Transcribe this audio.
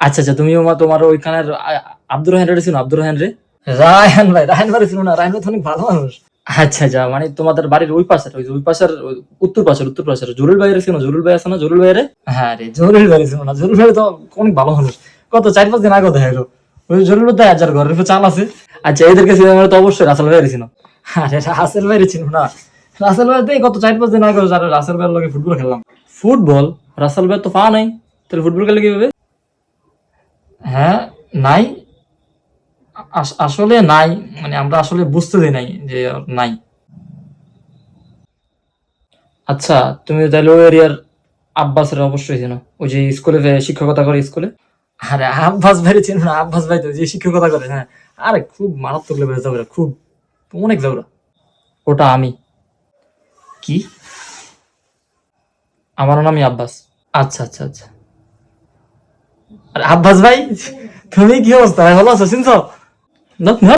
আচ্ছা আচ্ছা তুমি তোমার ওইখানের আ- আব্দুর রহমান রে চিনো আব্দুর রহমান রে? রায়হান ভাই রায়হান ভাই না রায়হান ভাই অনেক ভালো মানুষ। আচ্ছা আচ্ছা মানে তোমাদের বাড়ির ওই পাশের ওই ওই পাশের উত্তর পাশের উত্তর পাশের জরুল ভাইয়ের জরুল ভাই আছে না জরুল ভাইয়ের হ্যাঁ রে জরুল ভাই না জরুল ভাই তো অনেক ভালো মানুষ। কত চার পাঁচ দিন আগে দেখা ওই জরুল ভাই যার ঘরের উপর চাল আছে। আচ্ছা এদেরকে তো অবশ্যই রাসেল ভাইয়ের চিনো আরে রাসেল ভাইয়ের চিনো না। রাসেল ভাই তো এই গত চার পাঁচ দিন আগে রাসেল ভাইয়ের লগে ফুটবল খেললাম। ফুটবল? রাসেল ভাই তো পা নাই। তাহলে ফুটবল খেলে কীভাবে? হ্যাঁ নাই। আসলে নাই। মানে আমরা আসলে বুঝতে দিই নাই যে নাই। আচ্ছা তুমি তাহলে ওই এরিয়ার আব্বাসের অবশ্যই চেনো। ওই যে স্কুলে শিক্ষকতা করে স্কুলে? আরে আব্বাস ভাই চেনো না আব্বাস ভাই তো যে শিক্ষকতা করে হ্যাঁ। আরে খুব মারাত্মক লেভেলের যাবরা খুব অনেক যাবরা ওটা আমি। কি? আমার নামই আব্বাস। আচ্ছা আচ্ছা আচ্ছা। আব্বাস ভাই তুমি কি অবস্থা? ভালো আছো? শুনছো